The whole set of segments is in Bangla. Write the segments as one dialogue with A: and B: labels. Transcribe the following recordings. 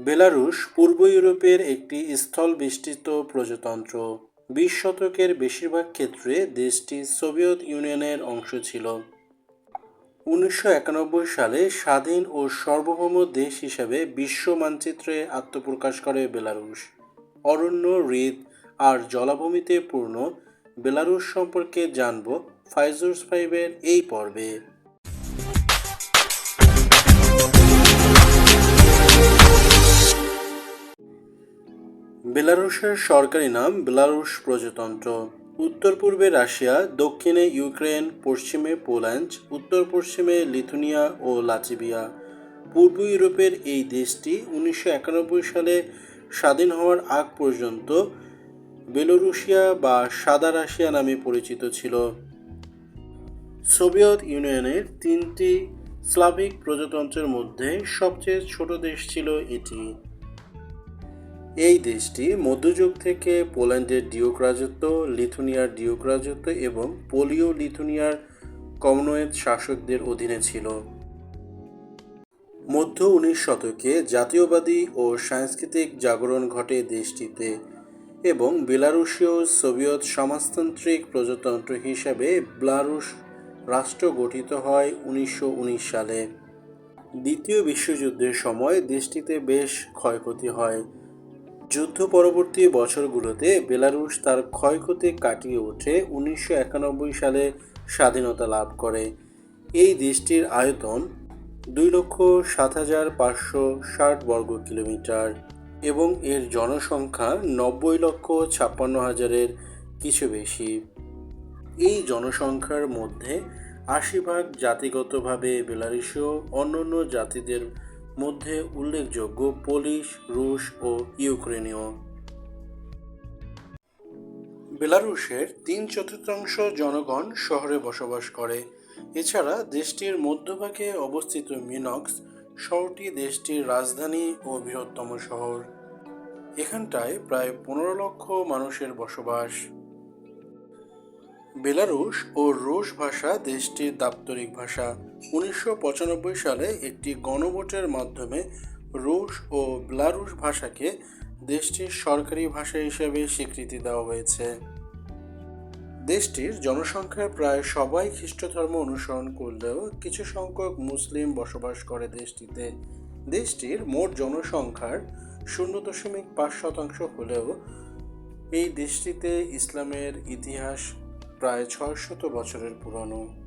A: বেলারুশ পূর্ব ইউরোপের একটি স্থলবেষ্টিত প্রজাতন্ত্র। বিশ শতকের বেশিরভাগ ক্ষেত্রে দেশটি সোভিয়েত ইউনিয়নের অংশ ছিল। উনিশশো একানব্বই সালে স্বাধীন ও সার্বভৌম দেশ হিসাবে বিশ্ব মানচিত্রে আত্মপ্রকাশ করে বেলারুশ। অরণ্য, হৃদ আর জলাভূমিতে পূর্ণ। বেলারুশ সম্পর্কে জানব ফাইজোর্স ফাইভের এই পর্বে। বেলারুশের সরকারি নাম বেলারুশ প্রজাতন্ত্র। উত্তর পূর্বে রাশিয়া, দক্ষিণে ইউক্রেন, পশ্চিমে পোল্যান্ড, উত্তর পশ্চিমে লিথুনিয়া ও লাচিবিয়া পূর্ব ইউরোপের এই দেশটি উনিশশো একানব্বই সালে স্বাধীন হওয়ার আগ পর্যন্ত বেলোরুশিয়া বা সাদা রাশিয়া নামে পরিচিত ছিল। সোভিয়েত ইউনিয়নের তিনটি স্লাভিক প্রজাতন্ত্রের মধ্যে সবচেয়ে ছোট দেশ ছিল এটি। এই দেশটি মধ্যযুগ থেকে পোল্যান্ডের ডিওক রাজত্ব, লিথুনিয়ার ডিউক রাজত্ব এবং পোলীয় লিথুনিয়ার কমনওয়েলথ শাসকদের অধীনে ছিল। মধ্য উনিশ শতকে জাতীয়বাদী ও সাংস্কৃতিক জাগরণ ঘটে দেশটিতে এবং বেলারুশীয় সোভিয়েত সমাজতান্ত্রিক প্রজাতন্ত্র হিসাবে বেলারুশ রাষ্ট্র গঠিত হয় উনিশশো উনিশ সালে। দ্বিতীয় বিশ্বযুদ্ধের সময় দেশটিতে বেশ ক্ষয়ক্ষতি হয়। যুদ্ধ পরবর্তী বছরগুলোতে বেলারুশ তার ক্ষয়ক্ষতি কাটিয়ে ওঠে উনিশশো একানব্বই সালে স্বাধীনতা লাভ করে। এই দেশটির আয়তন দুই লক্ষ সাত হাজার পাঁচশো ষাট বর্গ কিলোমিটার এবং এর জনসংখ্যা নব্বই লক্ষ ছাপ্পান্ন হাজারের কিছু বেশি। এই জনসংখ্যার মধ্যে আশি ভাগ জাতিগতভাবে বেলারুশীয়, অন্যান্য জাতিদের মধ্যে উল্লেখযোগ্য পোলিশ, রুশ ও ইউক্রেনীয়। বেলারুশের তিন চতুর্থাংশ জনগণ শহরে বসবাস করে। এছাড়া দেশটির মধ্যভাগে অবস্থিত মিনক্স শহরটি দেশটির রাজধানী ও বৃহত্তম শহর। এখানটায় প্রায় পনেরো লক্ষ মানুষের বসবাস। বেলারুশ ও রুশ ভাষা দেশটির দাপ্তরিক ভাষা। উনিশশো পঁচানব্বই সালে একটি গণভোটের মাধ্যমে রুশ ও বেলারুশ ভাষাকে দেশটির সরকারি ভাষা হিসেবে স্বীকৃতি দেওয়া হয়েছে। দেশটির জনসংখ্যার প্রায় সবাই খ্রিস্ট ধর্ম অনুসরণ করলেও কিছু সংখ্যক মুসলিম বসবাস করে দেশটিতে। দেশটির মোট জনসংখ্যার শূন্য দশমিক পাঁচ শতাংশ হলেও এই দেশটিতে ইসলামের ইতিহাস প্রায় ছয়শত বছরের পুরনো।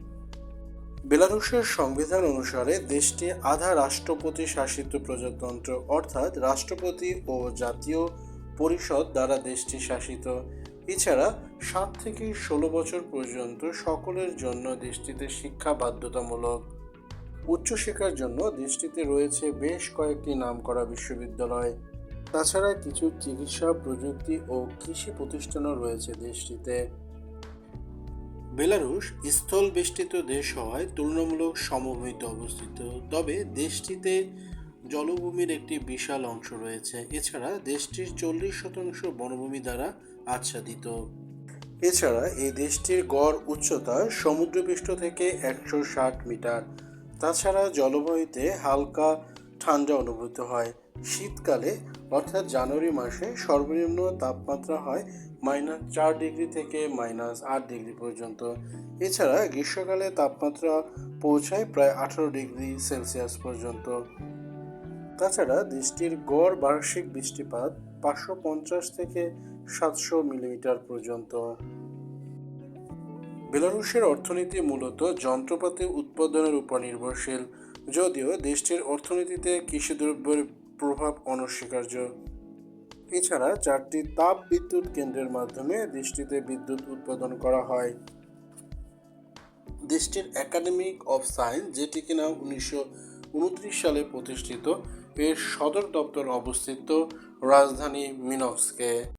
A: বেলারুশের সংবিধান অনুসারে দেশটি আধা রাষ্ট্রপতি শাসিত প্রজাতন্ত্র, অর্থাৎ রাষ্ট্রপতি ও জাতীয় পরিষদ দ্বারা দেশটি শাসিত। এছাড়া সাত থেকে ষোলো বছর পর্যন্ত সকলের জন্য দেশটিতে শিক্ষা বাধ্যতামূলক। উচ্চশিক্ষার জন্য দেশটিতে রয়েছে বেশ কয়েকটি নামকরা বিশ্ববিদ্যালয়। তাছাড়া কিছু চিকিৎসা প্রযুক্তি ও কৃষি প্রতিষ্ঠানও রয়েছে দেশটিতে। বেলারুশ স্থল বেষ্টিত দেশ হওয়ায় তুলনামূলক সমভূমিতে অবস্থিত, তবে দেশটিতে জলভূমির একটি বিশাল অংশ রয়েছে। এছাড়া দেশটির চল্লিশ শতাংশ বনভূমি দ্বারা আচ্ছাদিত। এছাড়া এই দেশটির গড় উচ্চতা সমুদ্রপৃষ্ঠ থেকে একশো ষাট মিটার। তাছাড়া জলবায়ুতে হালকা ঠান্ডা অনুভূত হয়। শীতকালে, অর্থাৎ জানুয়ারি মাসে সর্বনিম্ন তাপমাত্রা হয় মাইনাস চার ডিগ্রি থেকে মাইনাস আট ডিগ্রি পর্যন্ত। এছাড়া গ্রীষ্মকালে তাপমাত্রা পৌঁছায় প্রায় আঠারো ডিগ্রি সেলসিয়াস পর্যন্ত। তাছাড়া দেশটির গড় বার্ষিক বৃষ্টিপাত পাঁচশো পঞ্চাশ থেকে সাতশো মিলিমিটার পর্যন্ত। বেলারুশের অর্থনীতি মূলত যন্ত্রপাতি উৎপাদনের উপর নির্ভরশীল, যদিও দেশটির অর্থনীতিতে কৃষিদ্রব্যের প্রভাব অনস্বীকার্য। এছাড়া চারটি তাপ বিদ্যুৎ কেন্দ্রের মাধ্যমে দেশটিতে বিদ্যুৎ উৎপাদন করা হয়। দেশটির একাডেমিক অফ সায়েন্স যেটি কিনা উনিশশো উনত্রিশ সালে প্রতিষ্ঠিত, এর সদর দপ্তর অবস্থিত রাজধানী মিনস্কে।